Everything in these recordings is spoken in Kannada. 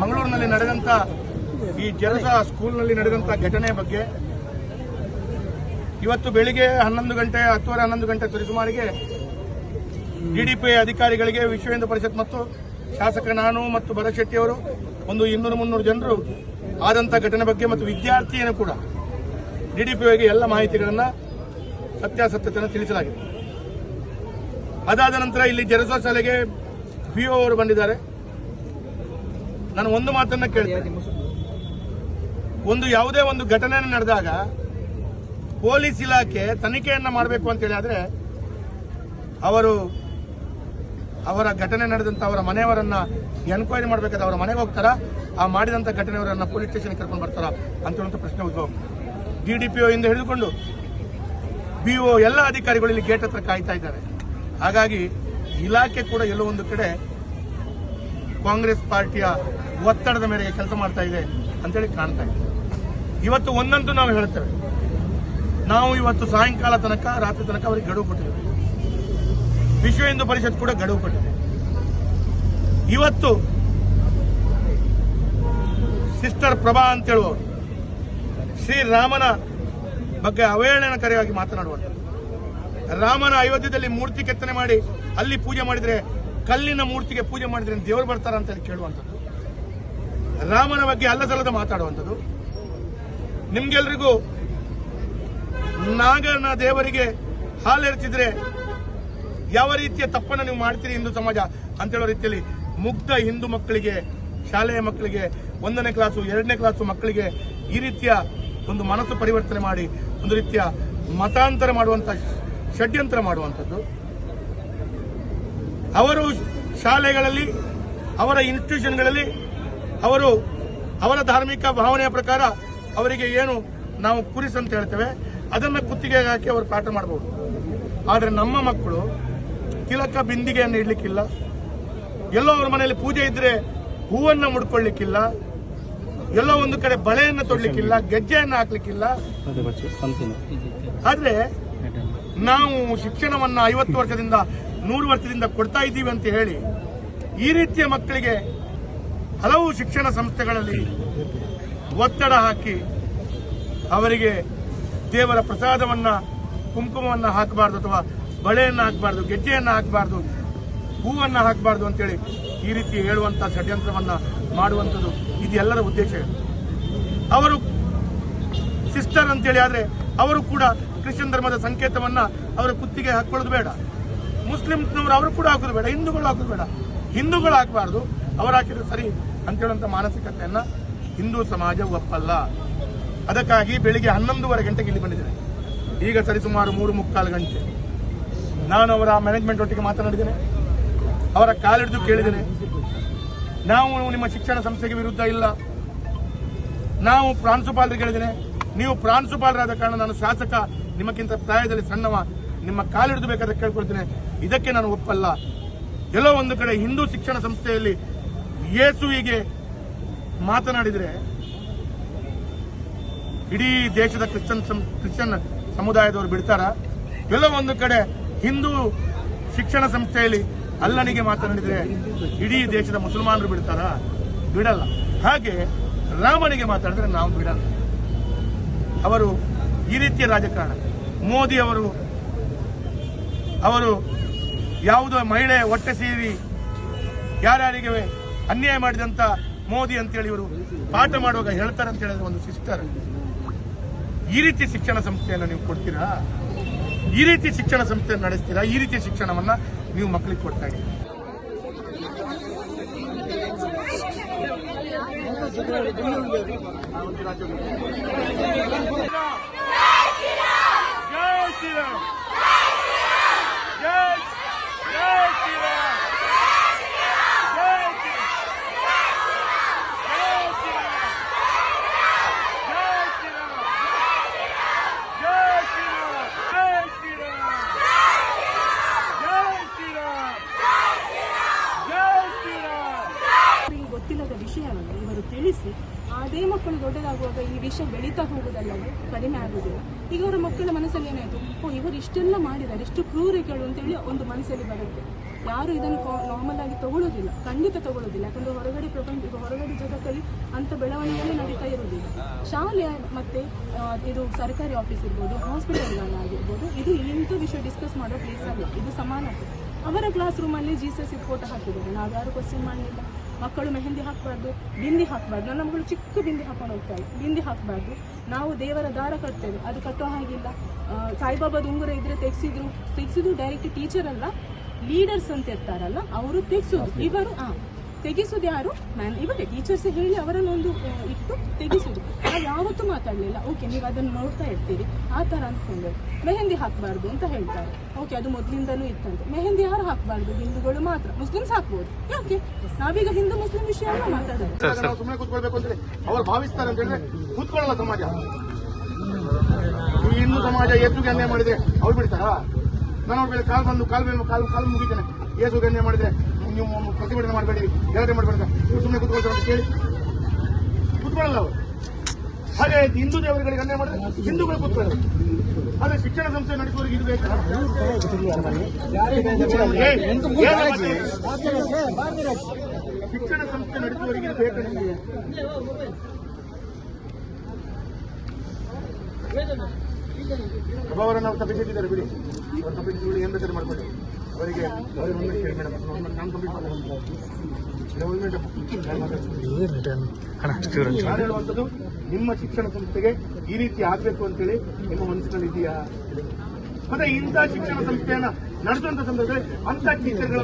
ಮಂಗಳೂರಿನಲ್ಲಿ ನಡೆದಂತ ಈ ಜಲಸ ಸ್ಕೂಲ್ನಲ್ಲಿ ನಡೆದಂತ ಘಟನೆ ಬಗ್ಗೆ ಇವತ್ತು ಬೆಳಿಗ್ಗೆ ಹನ್ನೊಂದು ಗಂಟೆ, ಹತ್ತುವರೆ, ಹನ್ನೊಂದು ಗಂಟೆ ಸರಿಸುಮಾರಿಗೆ ಡಿಡಿಪಿ ಅಧಿಕಾರಿಗಳಿಗೆ ವಿಶ್ವ ಹಿಂದೂ ಪರಿಷತ್ ಮತ್ತು ಶಾಸಕ ನಾನು ಮತ್ತು ಭರತ್ ಶೆಟ್ಟಿ ಅವರು ಒಂದು ಇನ್ನೂರು, ಮುನ್ನೂರು ಜನರು ಆದಂತ ಘಟನೆ ಬಗ್ಗೆ ಮತ್ತು ವಿದ್ಯಾರ್ಥಿಯನ್ನು ಕೂಡ ಡಿಡಿಪಿಗೆ ಎಲ್ಲ ಮಾಹಿತಿಗಳನ್ನು ಸತ್ಯಾಸತ್ಯತೆಯನ್ನು ತಿಳಿಸಲಾಗಿದೆ. ಅದಾದ ನಂತರ ಇಲ್ಲಿ ಜನಸ ಶಾಲೆಗೆ ಪಿಒ ಅವರು ಬಂದಿದ್ದಾರೆ. ನಾನು ಒಂದು ಮಾತನ್ನ ಕೇಳ್ತೇನೆ. ಒಂದು ಯಾವುದೇ ಒಂದು ಘಟನೆ ನಡೆದಾಗ ಪೊಲೀಸ್ ಇಲಾಖೆ ತನಿಖೆಯನ್ನ ಮಾಡಬೇಕು ಅಂತ ಹೇಳಿದ್ರೆ ಅವರು ಅವರ ಘಟನೆ ನಡೆದಂತ ಅವರ ಮನೆಯವರನ್ನ ಎನ್ಕ್ವೈರಿ ಮಾಡಬೇಕಾದ್ರೆ ಅವರ ಮನೆಗೆ ಹೋಗ್ತಾರ? ಆ ಮಾಡಿದಂತ ಘಟನೆಯವರನ್ನ ಪೊಲೀಸ್ ಸ್ಟೇಷನ್ ಕರ್ಕೊಂಡು ಬರ್ತಾರ ಅಂತ ಪ್ರಶ್ನೆ ಉದ್ಭವ. ಡಿಡಿಪಿಒ ಇಂದ ಹಿಡಿದುಕೊಂಡು ಬಿಒ ಎಲ್ಲ ಅಧಿಕಾರಿಗಳು ಇಲ್ಲಿ ಗೇಟ್ ಹತ್ರ ಕಾಯ್ತಾ ಇದ್ದಾರೆ. ಹಾಗಾಗಿ ಇಲಾಖೆ ಕೂಡ ಎಲ್ಲೋ ಒಂದು ಕಡೆ ಕಾಂಗ್ರೆಸ್ ಪಾರ್ಟಿಯ ಒತ್ತಡದ ಮೇರೆಗೆ ಕೆಲಸ ಮಾಡ್ತಾ ಇದೆ ಅಂತೇಳಿ ಕಾಣ್ತಾ ಇದೆ. ಇವತ್ತು ಒಂದಂತೂ ನಾವು ಹೇಳ್ತೇವೆ. ನಾವು ಇವತ್ತು ಸಾಯಂಕಾಲ ತನಕ, ರಾತ್ರಿ ತನಕ ಅವರಿಗೆ ಗಡುವು ಕೊಟ್ಟಿದ್ದೇವೆ. ವಿಶ್ವ ಹಿಂದೂ ಪರಿಷತ್ ಕೂಡ ಗಡುವು ಕೊಟ್ಟಿದೆ. ಇವತ್ತು ಸಿಸ್ಟರ್ ಪ್ರಭಾ ಅಂತ ಹೇಳುವವರು ಶ್ರೀರಾಮನ ಬಗ್ಗೆ ಅವಹೇಳನಕಾರಿಯಾಗಿ ಮಾತನಾಡುವಂಥದ್ದು. ರಾಮನ ಅಯೋಧ್ಯದಲ್ಲಿ ಮೂರ್ತಿ ಕೆತ್ತನೆ ಮಾಡಿ ಅಲ್ಲಿ ಪೂಜೆ ಮಾಡಿದರೆ ಕಲ್ಲಿನ ಮೂರ್ತಿಗೆ ಪೂಜೆ ಮಾಡಿದ್ರೆ ದೇವರು ಬರ್ತಾರ ಅಂತ ಹೇಳಿ ಕೇಳುವಂಥದ್ದು. ರಾಮನ ಬಗ್ಗೆ ಅಲ್ಲಸಲ್ಲದ ಮಾತಾಡುವಂಥದ್ದು. ನಿಮ್ಗೆಲ್ರಿಗೂ ನಾಗನ ದೇವರಿಗೆ ಹಾಲೆರ್ತಿದ್ರೆ ಯಾವ ರೀತಿಯ ತಪ್ಪನ್ನು ನೀವು ಮಾಡ್ತೀರಿ ಹಿಂದೂ ಸಮಾಜ ಅಂತ ಹೇಳೋ ರೀತಿಯಲ್ಲಿ ಮುಗ್ಧ ಹಿಂದೂ ಮಕ್ಕಳಿಗೆ, ಶಾಲೆಯ ಮಕ್ಕಳಿಗೆ, ಒಂದನೇ ಕ್ಲಾಸು ಎರಡನೇ ಕ್ಲಾಸು ಮಕ್ಕಳಿಗೆ ಈ ರೀತಿಯ ಒಂದು ಮನಸ್ಸು ಪರಿವರ್ತನೆ ಮಾಡಿ, ಒಂದು ರೀತಿಯ ಮತಾಂತರ ಮಾಡುವಂತ ಷಡ್ಯಂತ್ರ ಮಾಡುವಂಥದ್ದು. ಅವರು ಶಾಲೆಗಳಲ್ಲಿ, ಅವರ ಇನ್ಸ್ಟಿಟ್ಯೂಷನ್ಗಳಲ್ಲಿ ಅವರು ಅವರ ಧಾರ್ಮಿಕ ಭಾವನೆಯ ಪ್ರಕಾರ ಅವರಿಗೆ ಏನು ನಾವು ಕುರಿಸ್ ಅಂತ ಹೇಳ್ತೇವೆ. ಅದನ್ನ ಕುತ್ತಿಗೆ ಹಾಕಿ ಅವರು ಪಾಠ ಮಾಡಬಹುದು ಆದರೆ ನಮ್ಮ ಮಕ್ಕಳು ತಿಲಕ ಬಿಂದಿಗೆಯನ್ನು ಇಡ್ಲಿಕ್ಕಿಲ್ಲ. ಎಲ್ಲೋ ಅವ್ರ ಮನೆಯಲ್ಲಿ ಪೂಜೆ ಇದ್ರೆ ಹೂವನ್ನ ಮುಡ್ಕೊಳ್ಲಿಕ್ಕಿಲ್ಲ ಎಲ್ಲೋ ಒಂದು ಕಡೆ ಬಳೆಯನ್ನು ತೊಡ್ಲಿಕ್ಕಿಲ್ಲ, ಗೆಜ್ಜೆಯನ್ನು ಹಾಕ್ಲಿಕ್ಕಿಲ್ಲ. ಆದ್ರೆ ನಾವು ಶಿಕ್ಷಣವನ್ನ ಐವತ್ತು ವರ್ಷದಿಂದ, ನೂರು ವರ್ಷದಿಂದ ಕೊಡ್ತಾ ಇದ್ದೀವಿ ಅಂತ ಹೇಳಿ ಈ ರೀತಿಯ ಮಕ್ಕಳಿಗೆ ಹಲವು ಶಿಕ್ಷಣ ಸಂಸ್ಥೆಗಳಲ್ಲಿ ಒತ್ತಡ ಹಾಕಿ ಅವರಿಗೆ ದೇವರ ಪ್ರಸಾದವನ್ನ, ಕುಂಕುಮವನ್ನ ಹಾಕಬಾರ್ದು ಅಥವಾ ಬಳೆಯನ್ನು ಹಾಕಬಾರ್ದು, ಗೆಜ್ಜೆಯನ್ನ ಹಾಕಬಾರ್ದು, ಹೂವನ್ನ ಹಾಕಬಾರ್ದು ಅಂತೇಳಿ ಈ ರೀತಿ ಹೇಳುವಂತ ಷಡ್ಯಂತ್ರವನ್ನು ಮಾಡುವಂಥದ್ದು ಇದೆಲ್ಲರ ಉದ್ದೇಶ. ಅವರು ಸಿಸ್ಟರ್ ಅಂತೇಳಿ ಆದ್ರೆ ಅವರು ಕೂಡ ಕ್ರಿಶ್ಚಿಯನ್ ಧರ್ಮದ ಸಂಕೇತವನ್ನ ಅವರ ಕುತ್ತಿಗೆ ಹಾಕೊಳ್ಳೋದು ಬೇಡ. ಮುಸ್ಲಿಮ್ನವರು ಅವರು ಕೂಡ ಹಾಕೋದು ಬೇಡ, ಹಿಂದೂಗಳು ಹಾಕೋದು ಬೇಡ. ಹಿಂದೂಗಳು ಹಾಕಬಾರ್ದು. ಅವರು ಹಾಕಿದ್ರೆ ಸರಿ ಅಂತ ಹೇಳುವಂತ ಮಾನಸಿಕತೆಯನ್ನ ಹಿಂದೂ ಸಮಾಜ ಒಪ್ಪಲ್ಲ. ಅದಕ್ಕಾಗಿ ಬೆಳಿಗ್ಗೆ ಹನ್ನೊಂದುವರೆ ಗಂಟೆಗೆ ಇಲ್ಲಿ ಬಂದಿದ್ದೇನೆ. ಈಗ ಸರಿ ಸುಮಾರು ಮೂರು ಮುಕ್ಕಾಲು ಗಂಟೆ. ನಾನು ಅವರ ಮ್ಯಾನೇಜ್ಮೆಂಟ್ ಒಟ್ಟಿಗೆ ಮಾತನಾಡಿದ್ದೇನೆ. ಅವರ ಕಾಲಿಡಿದು ಕೇಳಿದ್ದೇನೆ. ನಾವು ನಿಮ್ಮ ಶಿಕ್ಷಣ ಸಂಸ್ಥೆಗೆ ವಿರುದ್ಧ ಇಲ್ಲ. ನಾವು ಪ್ರಾಂಶುಪಾಲರಿಗೆ ಹೇಳಿದ್ದೇನೆ. ನೀವು ಪ್ರಾಂಶುಪಾಲರಾದ ಕಾರಣ ನಾನು ಶಾಸಕ, ನಿಮಗಿಂತ ಪ್ರಾಯದಲ್ಲಿ ಸಣ್ಣವ, ನಿಮ್ಮ ಕಾಲಿಡಿದು ಬೇಕಾದ್ರೆ ಕೇಳ್ಕೊಳ್ತೇನೆ. ಇದಕ್ಕೆ ನಾನು ಒಪ್ಪಲ್ಲ. ಎಲ್ಲೋ ಒಂದು ಕಡೆ ಹಿಂದೂ ಶಿಕ್ಷಣ ಸಂಸ್ಥೆಯಲ್ಲಿ ಯೇಸುವಿಗೆ ಮಾತನಾಡಿದರೆ ಇಡೀ ದೇಶದ ಕ್ರಿಶ್ಚಿಯನ್ ಸಂ- ಕ್ರಿಶ್ಚಿಯನ್ ಸಮುದಾಯದವರು ಬಿಡ್ತಾರ. ಎಲ್ಲ ಒಂದು ಕಡೆ ಹಿಂದೂ ಶಿಕ್ಷಣ ಸಂಸ್ಥೆಯಲ್ಲಿ ಅಲ್ಲನಿಗೆ ಮಾತನಾಡಿದರೆ ಇಡೀ ದೇಶದ ಮುಸಲ್ಮಾನರು ಬಿಡ್ತಾರ? ಬಿಡಲ್ಲ. ಹಾಗೆ ರಾಮನಿಗೆ ಮಾತಾಡಿದ್ರೆ ನಾವು ಬಿಡಲ್ಲ. ಅವರು ಈ ರೀತಿಯ ರಾಜಕಾರಣ. ಮೋದಿ ಅವರು ಅವರು ಯಾವುದೋ ಮಹಿಳೆ ಹೊಟ್ಟೆ ಸೇರಿ ಯಾರ್ಯಾರಿಗೆ ಅನ್ಯಾಯ ಮಾಡಿದಂತ ಮೋದಿ ಅಂತೇಳಿ ಇವರು ಪಾಠ ಮಾಡುವಾಗ ಹೇಳ್ತಾರೆ ಅಂತ ಹೇಳಿದ್ರೆ ಒಂದು ಸಿಸ್ಟರ್ ಈ ರೀತಿ ಶಿಕ್ಷಣ ಸಂಸ್ಥೆಯನ್ನು ನೀವು ಕೊಡ್ತೀರಾ? ಈ ರೀತಿ ಶಿಕ್ಷಣ ಸಂಸ್ಥೆಯನ್ನು ನಡೆಸ್ತೀರಾ? ಈ ರೀತಿ ಶಿಕ್ಷಣವನ್ನ ನೀವು ಮಕ್ಕಳಿಗೆ ಕೊಡ್ತಾ ಇದ್ದೀರಿ? ಜೈ ಶ್ರೀರಾಮ್! ವಿಷಯ ಬೆಳೀತಾ ಹೋಗುದಲ್ಲದೆ ಕಡಿಮೆ ಆಗುದಿಲ್ಲ. ಈಗ ಅವರ ಮಕ್ಕಳ ಮನಸ್ಸಲ್ಲಿ ಏನಾಯ್ತು? ಓ, ಇವರು ಇಷ್ಟೆಲ್ಲ ಮಾಡಿದ್ದಾರೆ, ಇಷ್ಟು ಕ್ರೂರಿಗಳು ಅಂತೇಳಿ ಒಂದು ಮನಸ್ಸಲ್ಲಿ ಬರುತ್ತೆ. ಯಾರು ಇದನ್ನು ನಾರ್ಮಲ್ ಆಗಿ ತಗೊಳ್ಳೋದಿಲ್ಲ ಖಂಡಿತ ತಗೊಳ್ಳೋದಿಲ್ಲ ಯಾಕಂದ್ರೆ ಹೊರಗಡೆ ಪ್ರಪಂಚ ಹೊರಗಡೆ ಜಗತ್ತಲ್ಲಿ ಅಂತ ಬೆಳವಣಿಗೆ ನಡೀತಾ ಇರೋದಿಲ್ಲ. ಶಾಲೆ ಮತ್ತೆ ಇದು ಸರ್ಕಾರಿ ಆಫೀಸ್ ಇರ್ಬೋದು ಹಾಸ್ಪಿಟಲ್ಗಳಾಗಿರ್ಬೋದು ಇದು ಇಂಥ ವಿಷಯ ಡಿಸ್ಕಸ್ ಮಾಡೋ ಪ್ಲೇಸ್ ಅಲ್ಲ. ಇದು ಸಮಾನತೆ. ಅವರ ಕ್ಲಾಸ್ ರೂಮಲ್ಲಿ ಜೀಸಸ್ ಫೋಟೋ ಹಾಕಿದ್ದಾರೆ. ನಾವು ಯಾರು ಕ್ವಶನ್ ಮಾಡಲಿಲ್ಲ. ಮಕ್ಕಳು ಮೆಹಂದಿ ಹಾಕಬಾರ್ದು ಬಿಂದಿ ಹಾಕಬಾರ್ದು. ನನ್ನ ಮಗಳು ಚಿಕ್ಕ ಬಿಂದಿ ಹಾಕೊಂಡು ಹೋಗ್ತಾಳೆ. ಬಿಂದಿ ಹಾಕಬಾರ್ದು. ನಾವು ದೇವರ ದಾರ ಕಟ್ತೇವೆ. ಅದು ಕಟ್ಟೋ ಹಾಗಿಲ್ಲ. ಸಾಯಿಬಾಬಾದ ಉಂಗುರ ಇದ್ರೆ ತೆಗೆಸಿದ್ರು. ತೆಗ್ಸಿದ್ರು ಡೈರೆಕ್ಟ್ ಟೀಚರ್ ಅಲ್ಲ ಲೀಡರ್ಸ್ ಅಂತ ಇರ್ತಾರಲ್ಲ ಅವರು ತೆಗ್ಸೋದು. ಇವರು ಆ ತೆಗಿಸೋದು ಯಾರು? ಮ್ಯಾನ್ ಇವರೇ ಟೀಚರ್ಸ್ ಹೇಳಿ ಅವರನ್ನು ಒಂದು ಇಟ್ಟು ತೆಗೆಸೋದು ನಾವು ಯಾವತ್ತೂ ಮಾತಾಡಲಿಲ್ಲ. ಓಕೆ ನೀವು ಅದನ್ನು ನೋಡ್ತಾ ಇರ್ತೀರಿ. ಆ ಥರ ಅಂದ್ಕೊಂಡು ಮೆಹಂದಿ ಹಾಕಬಾರ್ದು ಅಂತ ಹೇಳ್ತಾರೆ. ಓಕೆ ಅದು ಮೊದಲಿಂದಲೂ ಇತ್ತಂತೆ. ಮೆಹಂದಿ ಯಾರು ಹಾಕಬಾರ್ದು? ಹಿಂದೂಗಳು ಮಾತ್ರ. ಮುಸ್ಲಿಮ್ಸ್ ಹಾಕ್ಬೋದು. ಯಾಕೆ? ನಾವೀಗ ಹಿಂದೂ ಮುಸ್ಲಿಂ ವಿಷಯ ಎಲ್ಲ ಮಾತಾಡೋದು. ಸುಮ್ಮನೆ ಅವ್ರು ಭಾವಿಸ್ತಾರೆ ಅಂತ ಹೇಳಿದ್ರೆ ಸಮಾಜ. ಹಿಂದೂ ಸಮಾಜ ಅನ್ಯಾಯ ಮಾಡಿದ್ರೆ ಅವ್ರು ಬಿಡ್ತಾರಾ? ನಾನು ಕಾಲ್ ಬಂದು, ಕಾಲ್ ಮೇಲೆ ಕಾಲು ಕಾಲು ಮುಗಿತೇನೆ. ಏಸು ಅನ್ಯಾಯ ಮಾಡಿದ್ರೆ ನೀವು ಪ್ರತಿಭಟನೆ ಮಾಡಬೇಡಿ, ಗಲಾಟೆ ಮಾಡಬೇಡಿ ನೀವು ಸುಮ್ಮನೆ ಕೂತ್ಕೊಳ್ತಾರೆ ಅಂತ ಕೇಳಿ. ಕೂತ್ಕೊಳ್ಳಲ್ಲ ಅವರು. ಹಾಗೆ ಹಿಂದೂ ದೇವರುಗಳಿಗೆ ಅನ್ಯಾಯ ಮಾಡಿದ್ರೆ ಹಿಂದೂಗಳು ಕೂತ್ಕೊಳ್ಳಲ್ಲ. ಆದ್ರೆ ಶಿಕ್ಷಣ ಸಂಸ್ಥೆ ನಡೆಸುವವರಿಗೆ ಇದು ಬೇಕಾ? ಶಿಕ್ಷಣ ಸಂಸ್ಥೆ ನಡೆಸುವವರಿಗೆ ಇದು ಬೇಕಾ? ಅವರನ್ನು ಅವ್ರು ತಪ್ಪಿಸಿದ್ದಾರೆ ಬಿಡಿ. ಅವ್ರು ತಪ್ಪಿಸಿದ್ರು ಏನ್ ಬೇಕಾದ್ರೆ ಮಾಡ್ಕೊಳ್ಳಿ. ಅವರಿಗೆ ನಾನು ಹೇಳುವಂಥದ್ದು ನಿಮ್ಮ ಶಿಕ್ಷಣ ಸಂಸ್ಥೆಗೆ ಈ ರೀತಿ ಆಗ್ಬೇಕು ಅಂತೇಳಿ ನಿಮ್ಮ ಮನಸ್ಸಿನಲ್ಲಿ ಇದೆಯಾ? ಮತ್ತೆ ಇಂಥ ಶಿಕ್ಷಣ ಸಂಸ್ಥೆಯನ್ನ ನಡೆಸುವಂತ ಸಂದರ್ಭದಲ್ಲಿ ಅಂತ ಟೀಚರ್ಗಳ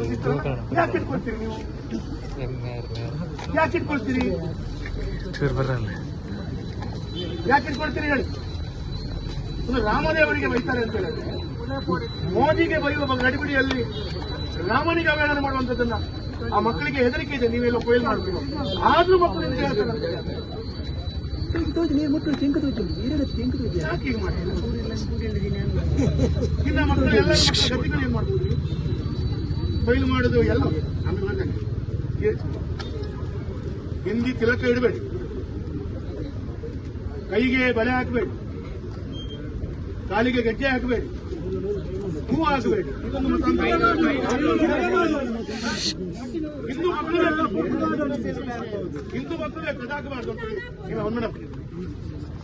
ಯಾಕೆ ಇಟ್ಕೊಳ್ತೀರಿ ನೀವು? ಯಾಕೆ ಇಟ್ಕೊಳ್ತೀರಿ? ಯಾಕೆ ಇಟ್ಕೊಳ್ತೀರಿ ಹೇಳಿ. ರಾಮದೇವರಿಗೆ ಬೈತಾರೆ ಅಂತ ಹೇಳಿದ್ರೆ ಮೋದಿಗೆ ಬೈಯುವ ಗಡಿಬಿಡಿಯಲ್ಲಿ ರಾಮನಿಗೆ ಅವಹೇಳನ ಮಾಡುವಂತದ್ದನ್ನ ಆ ಮಕ್ಕಳಿಗೆ ಹೆದರಿಕೆ ಇದೆ. ನೀವೆಲ್ಲ ಫೇಲ್ ಮಾಡಬೇಕು ಆದ್ರೂ ಮಕ್ಕಳು ಅಂತ ಹೇಳ್ತಾರೆ. ಯಾಕೆ ಹೀಗೆ ಮಾಡ್ತೀರಿ? ಇನ್ನ ಮಕ್ಕಳು ಎಲ್ಲ ಗತಿಗಳು ಏನ್ ಮಾಡ್ಬೋದು ಫೈಲ್ ಮಾಡುದು ಎಲ್ಲ ಎ- ಹಿಂದಿ ತಿಲಕ ಇಡಬೇಡಿ. ಕೈಗೆ ಬಲೆ ಹಾಕಬೇಡಿ. ಕಾಲಿಗೆ ಗಜ್ಜೆ ಹಾಕಬೇಡಿ. ಹೂ ಹಾಕಬೇಡಿ ಇದೊಂದು ಮತಾಂತರ ಹಿಂದೂ ಮಕ್ಕಳು ಹಿಂದೂ ಮಕ್ಕಳು ಬೇಕು ಅದಾಗಬಾರ್ದು ಅಂತ ಹೇಳಿ ನೀವು ಒಂದು ಮೇಡಮ್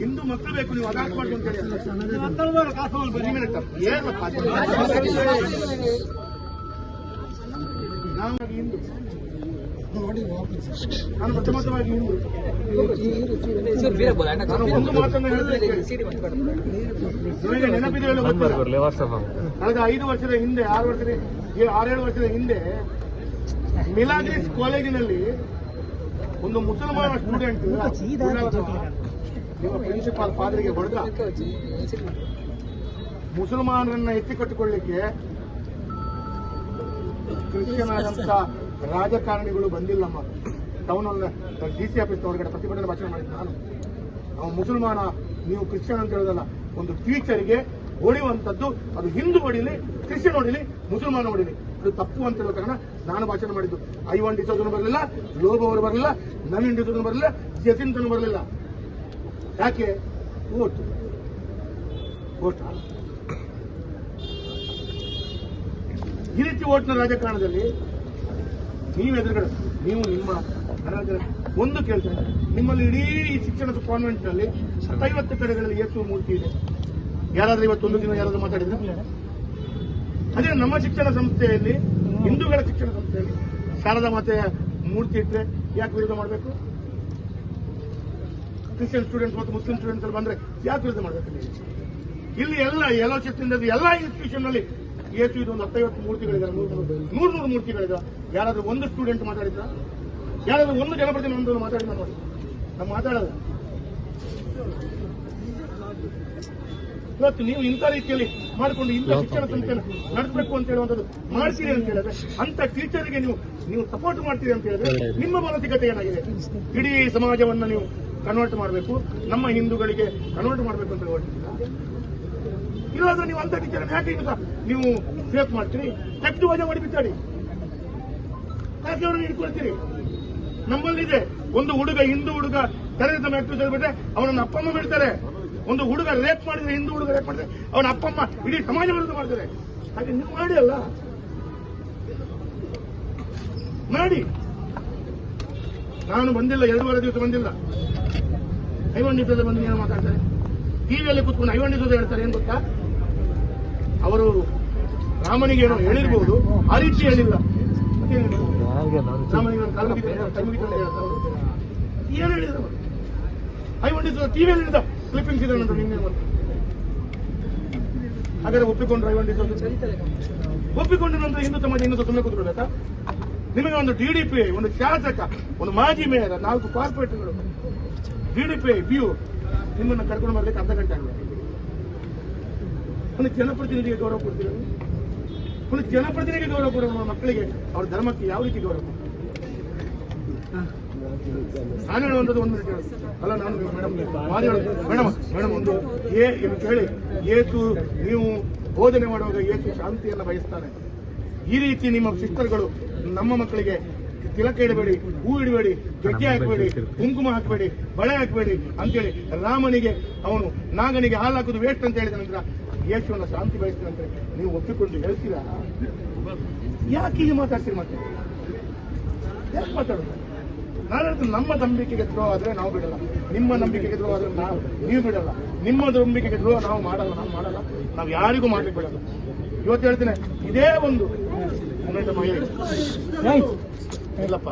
ಹಿಂದೂ ಮಕ್ಕಳು ಬೇಕು ನೀವು ಅದಾಗಬಾರ್ದು ಅಂತ ಹೇಳಿ ಬನ್ನಿ ಮೇಡಮ್ ಏನಪ್ಪ ಅದು? ನಾವು ಹಿಂದೂ ನಾನು ಪ್ರಥಮತವಾಗಿ ಹಿಂದೂ ನಾನು ಒಂದು ಮಾತನ್ನು ಹೇಳಿದ್ರೆ ಕೇಳಿ. ನನಗೆ ನೆನಪಿದೆ ಹೇಳೋ ಗೊತ್ತಿಲ್ಲ. ಕಳೆದ ಐದು ವರ್ಷದ ಹಿಂದೆ ಆರು ವರ್ಷದ ಆರೇಳು ವರ್ಷದ ಹಿಂದೆ ಮಿಲಾಗ್ರಿಸ್ ಕಾಲೇಜಿನಲ್ಲಿ ಒಂದು ಮುಸಲ್ಮಾನ ಸ್ಟೂಡೆಂಟ್ ನಿಮ್ಮ ಪ್ರಿನ್ಸಿಪಾಲ್ ಪಾದ್ರಿಗೆ ಹೊಡೆದ ಮುಸಲ್ಮಾನರನ್ನ ಎತ್ತಿಕೊಟ್ಟುಕೊಳ್ಳಿಕ್ಕೆ ಕ್ರಿಶ್ಚಿಯನ್ ಆದಂತ ರಾಜಕಾರಣಿಗಳು ಬಂದಿಲ್ಲಮ್ಮ ಟೌನ್ ಡಿ ಸಿ ಆಫೀಸ್ ಹೊರಗಡೆ ಪ್ರತಿಭಟನೆ ಭಾಷಣ ಮಾಡಿದ್ದೆ ನಾನು. ನಾವು ಮುಸಲ್ಮಾನ, ನೀವು ಕ್ರಿಶ್ಚಿಯನ್ ಅಂತ ಹೇಳೋದಲ್ಲ, ಒಂದು ಟೀಚರ್ಗೆ ಹೊಡೆಯುವಂಥದ್ದು ಅದು ಹಿಂದೂ ಹೊಡಿಲಿ ಕ್ರಿಶ್ಚಿಯನ್ ಹೊಡಿಲಿ ಮುಸಲ್ಮಾನ ಹೊಡಿಲಿ ಅದು ತಪ್ಪು ಅಂತ ಹೇಳೋ ಕಾರಣ ನಾನು ಭಾಷಣ ಮಾಡಿದ್ದು. ಐವನ್ ಡಿಸೋದನು ಬರಲಿಲ್ಲ, ಲೋಬ್ ಅವರು ಬರಲಿಲ್ಲ, ನವೀನ್ ಡಿಸೋದನು ಬರಲಿಲ್ಲ ಜಸಿಂತನು ಬರಲಿಲ್ಲ. ಯಾಕೆ? ಓಟ್. ಓಟ್. ಈ ರೀತಿ ಓಟ್ನ ರಾಜಕಾರಣದಲ್ಲಿ ನೀವು ಎದುರುಗಡೆ ನೀವು ನಿಮ್ಮ ಒಂದು ಕೇಳ್ತೇನೆ ನಿಮ್ಮಲ್ಲಿ ಇಡೀ ಶಿಕ್ಷಣದ ಕಾನ್ವೆಂಟ್ನಲ್ಲಿ ಐವತ್ತು ಕಡೆಗಳಲ್ಲಿ ಯೇಸು ಮೂರ್ತಿ ಇದೆ. ಯಾರಾದ್ರೂ ಇವತ್ತೊಂದು ದಿನ ಯಾರಾದ್ರೂ ಮಾತಾಡಿದ್ರೆ? ಅದೇ ನಮ್ಮ ಶಿಕ್ಷಣ ಸಂಸ್ಥೆಯಲ್ಲಿ, ಹಿಂದೂಗಳ ಶಿಕ್ಷಣ ಸಂಸ್ಥೆಯಲ್ಲಿ ಶಾರದಾ ಮಾತೆಯ ಮೂರ್ತಿ ಇಟ್ಟರೆ ಯಾಕೆ ವಿರೋಧ ಮಾಡಬೇಕು? ಕ್ರಿಶ್ಚಿಯನ್ ಸ್ಟೂಡೆಂಟ್ಸ್ ಮತ್ತು ಮುಸ್ಲಿಂ ಸ್ಟೂಡೆಂಟ್ಸ್ ಬಂದ್ರೆ ಯಾಕೆ ವಿರೋಧ ಮಾಡಬೇಕು? ಇಲ್ಲಿ ಎಲ್ಲ ಎಲೋಚಿತ್ರಿಂದ ಎಲ್ಲ ಇನ್ಸ್ಟಿಟ್ಯೂಷನ್ನಲ್ಲಿ ಏಸು ಇದೊಂದು ಒಂದು ಹತ್ತೈವತ್ತು ಮೂರ್ತಿಗಳಿದ್ದಾರೆ ನೂರು ನೂರು ನೂರು ಮೂರ್ತಿಗಳಿದೆ. ಯಾರಾದ್ರೂ ಒಂದು ಸ್ಟೂಡೆಂಟ್ ಮಾತಾಡಿದ್ರ? ಯಾರಾದ್ರೂ ಒಂದು ಜನಪ್ರತಿನಿಧಿ ಮಾತಾಡಿದ ನೋಡಿ. ನಾವು ಮಾತಾಡಲ್ಲ. ಇವತ್ತು ನೀವು ಇಂಥ ರೀತಿಯಲ್ಲಿ ಮಾಡಿಕೊಂಡು ಇಂಥ ಶಿಕ್ಷಣ ಸಂಸ್ಥೆಯನ್ನು ನಡೆಸಬೇಕು ಅಂತ ಹೇಳುವಂಥದ್ದು ಮಾಡ್ತೀರಿ ಅಂತ ಹೇಳಿದ್ರೆ ಅಂತ ಟೀಚರ್ಗೆ ನೀವು ನೀವು ಸಪೋರ್ಟ್ ಮಾಡ್ತೀರಿ ಅಂತ ಹೇಳಿದ್ರೆ ನಿಮ್ಮ ಮಾನಸಿಕತೆ ಏನಾಗಿದೆ? ಇಡೀ ಸಮಾಜವನ್ನ ನೀವು ಕನ್ವರ್ಟ್ ಮಾಡಬೇಕು. ನಮ್ಮ ಹಿಂದೂಗಳಿಗೆ ಕನ್ವರ್ಟ್ ಮಾಡಬೇಕು ಅಂತ ಹೊರಟಿದ್ದೀರಾ ಇಲ್ಲಾಂದ್ರೆ ನೀವು ಅಂತ ಟೀಚರ್ ಯಾಕೆ ನೀವು ಫೇಕ್ ಮಾಡ್ತೀರಿ? ಕಟ್ಟು ವಜಾ ಮಾಡಿ ಬಿಚ್ಚಾಡಿ ಕಾಸಿಯವರನ್ನು ಇಟ್ಕೊಳ್ತೀರಿ ನಮ್ಮಲ್ಲಿದೆ ಒಂದು ಹುಡುಗ, ಹಿಂದೂ ಹುಡುಗ ಟೆರರಿಸಂ ಆಕ್ಟಿವಿಸ್ಟ್ ಬಿಟ್ರೆ ಅವನನ್ನ ಅಪ್ಪ ಅಮ್ಮ ಬಿಡ್ತಾರೆ ಒಂದು ಹುಡುಗ ರೇಪ್ ಮಾಡಿದ್ರೆ ಹಿಂದೂ ಹುಡುಗ ರೇಪ್ ಮಾಡಿದ್ರೆ ಅವನ ಅಪ್ಪ ಅಮ್ಮ ಇಡೀ ಸಮಾಜ ವಿರುದ್ಧ ಮಾಡ್ತಾರೆ. ಹಾಗೆ ನೀವು ಮಾಡಿ ಅಲ್ಲ? ಮಾಡಿ. ನಾನು ಬಂದಿಲ್ಲ ಎರಡೂವರೆ ದಿವಸ ಬಂದಿಲ್ಲ. ದಿವಸದ ಬಂದು ಏನು ಮಾತಾಡ್ತಾರೆ. ಟಿವಿಯಲ್ಲಿ ಕೂತ್ಕೊಂಡು ಐವನ್ ಹೇಳ್ತಾರೆ ಏನ್ ಗೊತ್ತಾ? ಅವರು ರಾಮನಿಗೆ ಏನೋ ಹೇಳಿರ್ಬೋದು ಆ ರೀತಿ ಹೇಳಿಲ್ಲ? ರಾಮನಿಗೆ ಏನು ಹೇಳಿದ್ರು ಅವರು? ಐವನ್ ದಿವಸ ಟಿವಿಯಲ್ಲಿ ಹೇಳಿದ ಕ್ಲಿಪ್ಪಿಂಗ್ಸ್ ಇದೆ ನಂತರ ನಿನ್ನೆ ಹಾಗಾದ್ರೆ ಒಪ್ಪಿಕೊಂಡ್ರೆ ಐವನ್ ದಿವಸ ಒಪ್ಪಿಕೊಂಡ ನಂತರ ಹಿಂದೂ ಸಮಾಜ ಇನ್ನೂ ಸುಮ್ಮನೆ ಕೂತ್ಕೊಳ್ಬೇಕಾ ನಿಮಗೆ ಒಂದು ಡಿಡಿಪಿ ಒಂದು ಶಾಸಕ ಒಂದು ಮಾಜಿ ಮೇಯರ್ ನಾಲ್ಕು ಕಾರ್ಪೊರೇಟ್ಗಳು ಡಿಡಿಪಿ ಪಿ ಯು ನಿಮ್ಮನ್ನ ಕರ್ಕೊಂಡು ಬರ್ಲಿಕ್ಕೆ ಅರ್ಧ ಗಂಟೆ ಆಗಲ್ಲ ಒಂದು ಜನಪ್ರತಿನಿಧಿಗೆ ಗೌರವ ಕೊಡ್ತೀರ ನೀವು? ಒಂದು ಜನಪ್ರತಿನಿಧಿಗೆ ಗೌರವ ಕೊಡುವ ಮಕ್ಕಳಿಗೆ ಅವ್ರ ಧರ್ಮಕ್ಕೆ ಯಾವ ರೀತಿ ಗೌರವ? ನಾನು ಹೇಳುವಂಥದ್ದು ಒಂದು. ಅಲ್ಲ ನಾನು ಮೇಡಮ್ ಮೇಡಮ್ ಮೇಡಮ್ ಒಂದು ಏ ಅಂತ ಹೇಳಿ ಏತು ನೀವು ಬೋಧನೆ ಮಾಡುವಾಗ ಏತು ಶಾಂತಿಯನ್ನ ಬಯಸ್ತಾನೆ ಈ ರೀತಿ ನಿಮ್ಮ ಸಿಸ್ಟರ್ಗಳು ನಮ್ಮ ಮಕ್ಕಳಿಗೆ ತಿಲಕ ಇಡಬೇಡಿ ಹೂ ಇಡಬೇಡಿ ಗೆಜ್ಜೆ ಹಾಕಬೇಡಿ ಕುಂಕುಮ ಹಾಕಬೇಡಿ ಬಳೆ ಹಾಕಬೇಡಿ ಅಂತೇಳಿ ರಾಮನಿಗೆ ಅವನು ನಾಗನಿಗೆ ಹಾಲು ಹಾಕುದು ವೇಸ್ಟ್ ಅಂತ ಹೇಳಿದ ನಂತರ ಯೇಸುವನ್ನ ಶಾಂತಿ ಬಯಸ್ತೀವಿ ಅಂತ ನೀವು ಒಪ್ಪಿಕೊಂಡು ಹೇಳ್ತೀರಾ? ಯಾಕೆ ಹೀಗೆ ಮಾತಾಡ್ತೀರಿ ಮತ್ತೆ? ಯಾಕೆ ಮಾತಾಡೋದು? ನಾನು ಹೇಳ್ತೀನಿ ನಮ್ಮ ನಂಬಿಕೆಗೆ ದ್ರೋಹ ಆದರೆ ನಾವು ಬಿಡಲ್ಲ. ನಿಮ್ಮ ನಂಬಿಕೆಗೆ ದ್ರೋಹ ಆದರೆ ನಾವು ನೀವು ಬಿಡಲ್ಲ. ನಿಮ್ಮ ನಂಬಿಕೆಗೆ ದ್ರೋಹ ನಾವು ಮಾಡಲ್ಲ ನಾವು ಮಾಡಲ್ಲ. ನಾವು ಯಾರಿಗೂ ಮಾಡ್ಲಿಕ್ಕೆ ಬಿಡಲ್ಲ. ಇವತ್ತು ಹೇಳ್ತೀನಿ, ಇದೇ ಒಂದು ಇಲ್ಲಪ್ಪ.